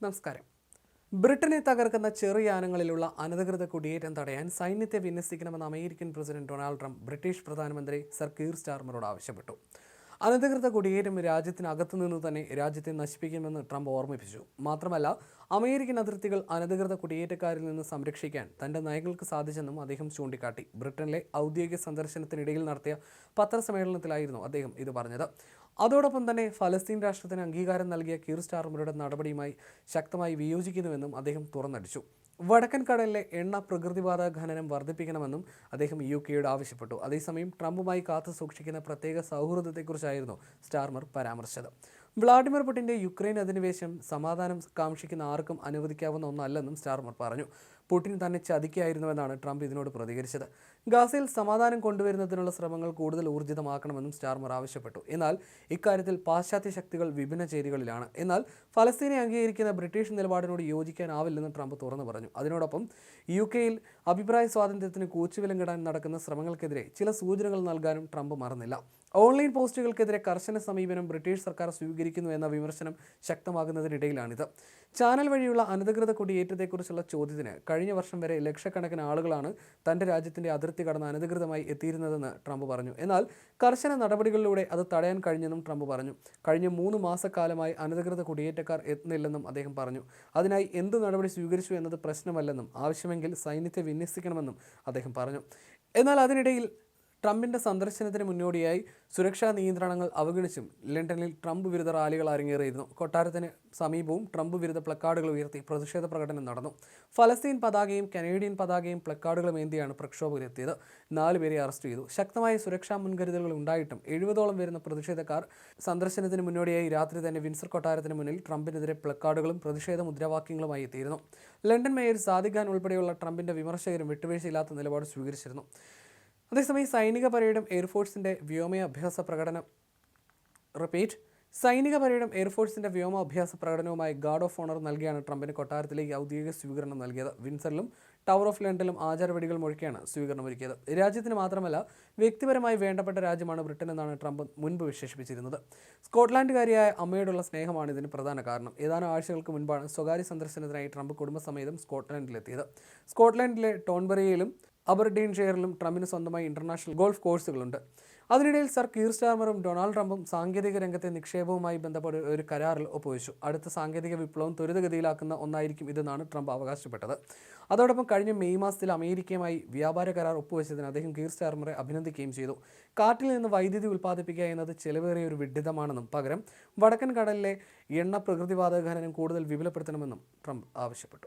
നമസ്കാരം. ബ്രിട്ടനെ തകർക്കുന്ന ചെറുയാനങ്ങളിലുള്ള അനധികൃത കുടിയേറ്റം തടയാൻ സൈന്യത്തെ വിന്യസിക്കണമെന്ന് American president Donald Trump British പ്രധാനമന്ത്രി സർ കീർ സ്റ്റാർമറോട് ആവശ്യപ്പെട്ടു. അനധികൃത കുടിയേറ്റം രാജ്യത്തിനകത്തു നിന്ന് തന്നെ രാജ്യത്തെ നശിപ്പിക്കുമെന്ന് ട്രംപ് ഓർമ്മിപ്പിച്ചു. മാത്രമല്ല അമേരിക്കൻ അതിർത്തികൾ അനധികൃത കുടിയേറ്റക്കാരിൽ നിന്ന് സംരക്ഷിക്കാൻ തന്റെ നയങ്ങൾക്ക് സാധിച്ചെന്നും അദ്ദേഹം ചൂണ്ടിക്കാട്ടി. ബ്രിട്ടനിലെ ഔദ്യോഗിക സന്ദർശനത്തിനിടയിൽ നടത്തിയ പത്രസമ്മേളനത്തിലായിരുന്നു അദ്ദേഹം ഇത് പറഞ്ഞത്. അതോടൊപ്പം തന്നെ ഫലസ്തീൻ രാഷ്ട്രത്തിന് അംഗീകാരം നൽകിയ കീർ സ്റ്റാർമറുടെ നടപടിയുമായി ശക്തമായി വിയോജിക്കുന്നുവെന്നും അദ്ദേഹം തുറന്നടിച്ചു. വടക്കൻ കടലിലെ എണ്ണ പ്രകൃതിവാത ഖനനം വർദ്ധിപ്പിക്കണമെന്നും അദ്ദേഹം യു കെയോട് ആവശ്യപ്പെട്ടു. അതേസമയം ട്രംപുമായി കാത്തു സൂക്ഷിക്കുന്ന പ്രത്യേക സൗഹൃദത്തെക്കുറിച്ചായിരുന്നു സ്റ്റാർമർ പരാമർശിച്ചത്. വ്ളാഡിമിർ പുടിന്റെ യുക്രൈൻ അധിനിവേശം സമാധാനം കാക്ഷിക്കുന്ന ആർക്കും അനുവദിക്കാവുന്ന ഒന്നല്ലെന്നും സ്റ്റാർമർ പറഞ്ഞു. പുടിൻ തന്നെ ചതിക്കായിരുന്നുവെന്നാണ് ട്രംപ് ഇതിനോട് പ്രതികരിച്ചത്. ഗാസയിൽ സമാധാനം കൊണ്ടുവരുന്നതിനുള്ള ശ്രമങ്ങൾ കൂടുതൽ ഊർജിതമാക്കണമെന്നും സ്റ്റാർമർ ആവശ്യപ്പെട്ടു. എന്നാൽ ഇക്കാര്യത്തിൽ പാശ്ചാത്യ ശക്തികൾ വിഭിന്ന ചേരികളിലാണ്. എന്നാൽ ഫലസ്തീനെ അംഗീകരിക്കുന്ന ബ്രിട്ടീഷ് നിലപാടിനോട് യോജിക്കാനാവില്ലെന്ന് ട്രംപ് തുറന്നു പറഞ്ഞു. അതിനോടൊപ്പം യു കെയിൽ അഭിപ്രായ സ്വാതന്ത്ര്യത്തിന് കൂച്ചുവിലങ്ങിടാൻ നടക്കുന്ന ശ്രമങ്ങൾക്കെതിരെ ചില സൂചനകൾ നൽകാനും ട്രംപ് മറന്നില്ല. ഓൺലൈൻ പോസ്റ്റുകൾക്കെതിരെ കർശന സമീപനം ബ്രിട്ടീഷ് സർക്കാർ സ്വീകരിക്കുന്നു എന്ന വിമർശനം ശക്തമാകുന്നതിനിടയിലാണിത്. ചാനൽ വഴിയുള്ള അനധികൃത കുടിയേറ്റത്തെക്കുറിച്ചുള്ള ചോദ്യത്തിന് കഴിഞ്ഞ വർഷം വരെ ലക്ഷക്കണക്കിന് ആളുകളാണ് തന്റെ രാജ്യത്തിന്റെ അതിർത്തി കടന്ന് അനധികൃതമായി എത്തിയിരുന്നതെന്ന് ട്രംപ് പറഞ്ഞു. എന്നാൽ കർശന നടപടികളിലൂടെ അത് തടയാൻ കഴിഞ്ഞെന്നും ട്രംപ് പറഞ്ഞു. കഴിഞ്ഞ മൂന്ന് മാസക്കാലമായി അനധികൃത കുടിയേറ്റക്കാർ എത്തുന്നില്ലെന്നും അദ്ദേഹം പറഞ്ഞു. അതിനായി എന്ത് നടപടി സ്വീകരിച്ചു എന്നത് പ്രശ്നമല്ലെന്നും ആവശ്യമെങ്കിൽ സൈന്യത്തെ വിന്യസിക്കണമെന്നും അദ്ദേഹം പറഞ്ഞു. എന്നാൽ അതിനിടയിൽ ട്രംപിന്റെ സന്ദർശനത്തിന് മുന്നോടിയായി സുരക്ഷാ നിയന്ത്രണങ്ങൾ അവഗണിച്ചും ലണ്ടനിൽ ട്രംപ് വിരുദ്ധ റാലികൾ അരങ്ങേറിയിരുന്നു. കൊട്ടാരത്തിന് സമീപവും ട്രംപ് വിരുദ്ധ പ്ലക്കാർഡുകൾ ഉയർത്തി പ്രതിഷേധ പ്രകടനം നടന്നു. ഫലസ്തീൻ പതാകയും കനേഡിയൻ പതാകയും പ്ലക്കാർഡുകളും ഏന്തിയാണ് പ്രക്ഷോഭകരെത്തിയത്. നാലുപേരെ അറസ്റ്റ് ചെയ്തു. ശക്തമായ സുരക്ഷാ മുൻകരുതലുകൾ ഉണ്ടായിട്ടും എഴുപതോളം വരുന്ന പ്രതിഷേധക്കാർ സന്ദർശനത്തിന് മുന്നോടിയായി രാത്രി തന്നെ വിൻസർ കൊട്ടാരത്തിന് മുന്നിൽ ട്രംപിനെതിരെ പ്ലക്കാർഡുകളും പ്രതിഷേധ മുദ്രാവാക്യങ്ങളുമായി എത്തിയിരുന്നു. ലണ്ടൻ മേയർ സാദിഖാൻ ഉൾപ്പെടെയുള്ള ട്രംപിന്റെ വിമർശകരും വിട്ടുവീഴ്ചയില്ലാത്ത നിലപാട് സ്വീകരിച്ചിരുന്നു. അതേസമയം സൈനിക പരേഡും എയർഫോഴ്സിന്റെ വ്യോമ അഭ്യാസ പ്രകടനം. റിപ്പീറ്റ് സൈനിക പരേഡും എയർഫോഴ്സിന്റെ വ്യോമാഭ്യാസ പ്രകടനവുമായി ഗാർഡ് ഓഫ് ഓണർ നൽകിയാണ് ട്രംപിന് കൊട്ടാരത്തിലേക്ക് ഔദ്യോഗിക സ്വീകരണം നൽകിയത്. വിൻസറിലും ടവർ ഓഫ് ലണ്ടനിലും ആചാരവടികൾ മുഴക്കിയാണ് സ്വീകരണം ഒരുക്കിയത്. രാജ്യത്തിന് മാത്രമല്ല വ്യക്തിപരമായി വേണ്ടപ്പെട്ട രാജ്യമാണ് ബ്രിട്ടൻ എന്നാണ് ട്രംപ് മുൻപ് വിശേഷിപ്പിച്ചിരുന്നത്. സ്കോട്ട്ലാൻഡുകാരിയായ അമ്മയോടുള്ള സ്നേഹമാണ് ഇതിന് പ്രധാന കാരണം. ഏതാനും ആഴ്ചകൾക്ക് മുൻപാണ് സ്വകാര്യ സന്ദർശനത്തിനായി ട്രംപ് കുടുംബസമേതം സ്കോട്ട്ലാൻഡിലെത്തിയത്. സ്കോട്ട്ലാൻഡിലെ ടോൺബറിയിലും അബർഡീൻഷെയറിലും ട്രംപിന് സ്വന്തമായി ഇന്റർനാഷണൽ ഗോൾഫ് കോഴ്സുകളുണ്ട്. അതിനിടയിൽ സർ കീർ സ്റ്റാർമറും ഡൊണാൾഡ് ട്രംപും സാങ്കേതിക രംഗത്തെ നിക്ഷേപവുമായി ബന്ധപ്പെട്ട് ഒരു കരാറിൽ ഒപ്പുവെച്ചു. അടുത്ത സാങ്കേതിക വിപ്ലവം ത്വരിതഗതിയിലാക്കുന്ന ഒന്നായിരിക്കും ഇതെന്നാണ് ട്രംപ് അവകാശപ്പെട്ടത്. അതോടൊപ്പം കഴിഞ്ഞ മെയ് മാസത്തിൽ അമേരിക്കയുമായി വ്യാപാര കരാർ ഒപ്പുവെച്ചതിന് അദ്ദേഹം കീർ സ്റ്റാർമറെ അഭിനന്ദിക്കുകയും ചെയ്തു. കാറ്റിൽ നിന്ന് വൈദ്യുതി ഉൽപ്പാദിപ്പിക്കുക എന്നത് ചെലവേറിയ ഒരു വിഡിതമാണെന്നും പകരം വടക്കൻ കടലിലെ എണ്ണ പ്രകൃതിവാതക ഖനനം കൂടുതൽ വിപുലപ്പെടുത്തണമെന്നും ട്രംപ് ആവശ്യപ്പെട്ടു.